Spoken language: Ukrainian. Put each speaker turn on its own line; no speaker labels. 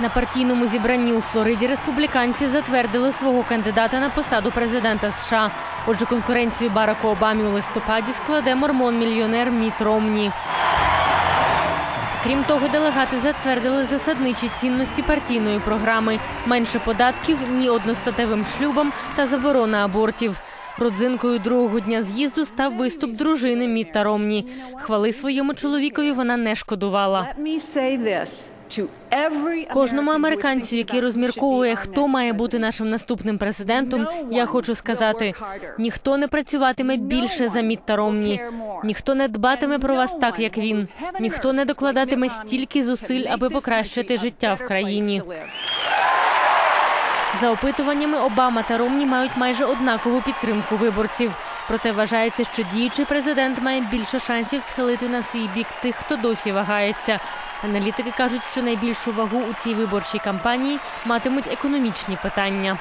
На партійному зібранні у Флориді республіканці затвердили свого кандидата на посаду президента США. Отже, конкуренцію Бараку Обамі у листопаді складе мормон-мільйонер Міт Ромні. Крім того, делегати затвердили засадничі цінності партійної програми: менше податків, ні одностатевим шлюбам та заборона абортів. Родзинкою другого дня з'їзду став виступ дружини Мітта Ромні. Хвали своєму чоловікові вона не шкодувала. Кожному американцю, який розмірковує, хто має бути нашим наступним президентом, я хочу сказати: ніхто не працюватиме більше за Мітта Ромні, ніхто не дбатиме про вас так, як він, ніхто не докладатиме стільки зусиль, аби покращити життя в країні. За опитуваннями Обама та Ромні мають майже однакову підтримку виборців. Проте вважається, що діючий президент має більше шансів схилити на свій бік тих, хто досі вагається. Аналітики кажуть, що найбільшу вагу у цій виборчій кампанії матимуть економічні питання.